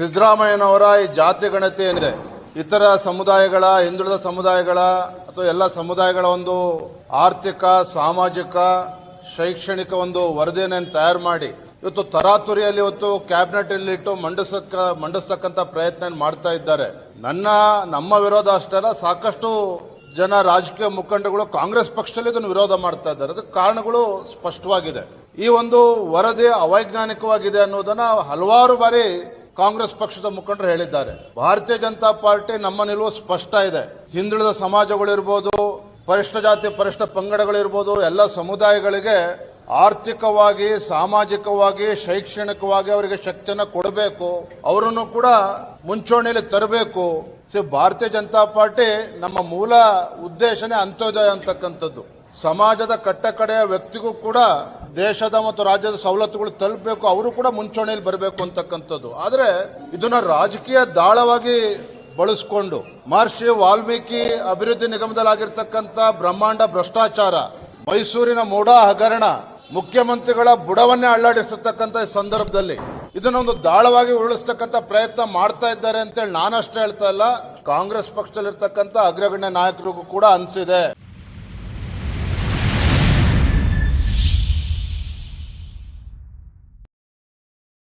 ಸಿದ್ದರಾಮಯ್ಯನವರ ಈ ಜಾತಿ ಗಣತಿ ಏನಿದೆ? ಇತರ ಸಮುದಾಯಗಳ, ಹಿಂದುಳಿದ ಸಮುದಾಯಗಳ ಅಥವಾ ಎಲ್ಲ ಸಮುದಾಯಗಳ ಒಂದು ಆರ್ಥಿಕ, ಸಾಮಾಜಿಕ, ಶೈಕ್ಷಣಿಕ ಒಂದು ವರದಿಯನ್ನು ತಯಾರು ಮಾಡಿ, ಇವತ್ತು ತರಾತುರಿಯಲ್ಲಿ ಇವತ್ತು ಕ್ಯಾಬಿನೆಟ್ ಇಟ್ಟು ಮಂಡಿಸಕ್ಕ ಮಂಡಿಸ್ತಕ್ಕಂಥ ಪ್ರಯತ್ನ ಮಾಡ್ತಾ ಇದ್ದಾರೆ. ನನ್ನ, ನಮ್ಮ ವಿರೋಧ ಅಷ್ಟೇ ಸಾಕಷ್ಟು ಜನ ರಾಜಕೀಯ ಮುಖಂಡಗಳು ಕಾಂಗ್ರೆಸ್ ಪಕ್ಷದಲ್ಲಿ ಇದನ್ನು ವಿರೋಧ ಮಾಡ್ತಾ ಇದ್ದಾರೆ. ಅದಕ್ಕೆ ಕಾರಣಗಳು ಸ್ಪಷ್ಟವಾಗಿದೆ. ಈ ಒಂದು ವರದಿ ಅವೈಜ್ಞಾನಿಕವಾಗಿದೆ ಅನ್ನೋದನ್ನ ಹಲವಾರು ಬಾರಿ ಕಾಂಗ್ರೆಸ್ ಪಕ್ಷದ ಮುಖಂಡರು ಹೇಳಿದ್ದಾರೆ. ಭಾರತೀಯ ಜನತಾ ಪಾರ್ಟಿ ನಮ್ಮ ನಿಲುವು ಸ್ಪಷ್ಟ ಇದೆ. ಹಿಂದುಳಿದ ಸಮಾಜಗಳಿರ್ಬೋದು, ಪರಿಷ್ಠ ಜಾತಿ, ಪರಿಷ್ಠ ಪಂಗಡಗಳಿರ್ಬೋದು, ಎಲ್ಲ ಸಮುದಾಯಗಳಿಗೆ ಆರ್ಥಿಕವಾಗಿ, ಸಾಮಾಜಿಕವಾಗಿ, ಶೈಕ್ಷಣಿಕವಾಗಿ ಅವರಿಗೆ ಶಕ್ತಿಯನ್ನು ಕೊಡಬೇಕು. ಅವರನ್ನು ಕೂಡ ಮುಂಚೂಣಿಯಲ್ಲಿ ತರಬೇಕು. ಸಿ, ಭಾರತೀಯ ಜನತಾ ಪಾರ್ಟಿ ನಮ್ಮ ಮೂಲ ಉದ್ದೇಶನೇ ಅಂತ್ಯೋದಯ ಅಂತಕ್ಕಂಥದ್ದು. ಸಮಾಜದ ಕಟ್ಟಕಡೆಯ ವ್ಯಕ್ತಿಗೂ ಕೂಡ ದೇಶದ ಮತ್ತು ರಾಜ್ಯದ ಸವಲತ್ತುಗಳು ತಲುಪಬೇಕು, ಅವರು ಕೂಡ ಮುಂಚೂಣಿಯಲ್ಲಿ ಬರಬೇಕು ಅಂತಕ್ಕಂಥದ್ದು. ಆದರೆ ಇದನ್ನ ರಾಜಕೀಯ ದಾಳವಾಗಿ ಬಳಸ್ಕೊಂಡು, ಮಹರ್ಷಿ ವಾಲ್ಮೀಕಿ ಅಭಿವೃದ್ಧಿ ನಿಗಮದಲ್ಲಾಗಿರ್ತಕ್ಕಂಥ ಬ್ರಹ್ಮಾಂಡ ಭ್ರಷ್ಟಾಚಾರ, ಮೈಸೂರಿನ ಮೂಢ ಹಗರಣ, ಮುಖ್ಯಮಂತ್ರಿಗಳ ಬುಡವನ್ನೇ ಅಲ್ಲಾಡಿಸತಕ್ಕಂಥ ಈ ಸಂದರ್ಭದಲ್ಲಿ ಇದನ್ನೊಂದು ದಾಳವಾಗಿ ಉರುಳಿಸ್ತಕ್ಕಂಥ ಪ್ರಯತ್ನ ಮಾಡ್ತಾ ಇದ್ದಾರೆ ಅಂತೇಳಿ ನಾನಷ್ಟೇ ಹೇಳ್ತಾ ಇಲ್ಲ. ಕಾಂಗ್ರೆಸ್ ಪಕ್ಷದಲ್ಲಿರ್ತಕ್ಕಂಥ ಅಗ್ರಗಣ್ಯ ನಾಯಕರಿಗೂ ಕೂಡ ಅನಿಸಿದೆ.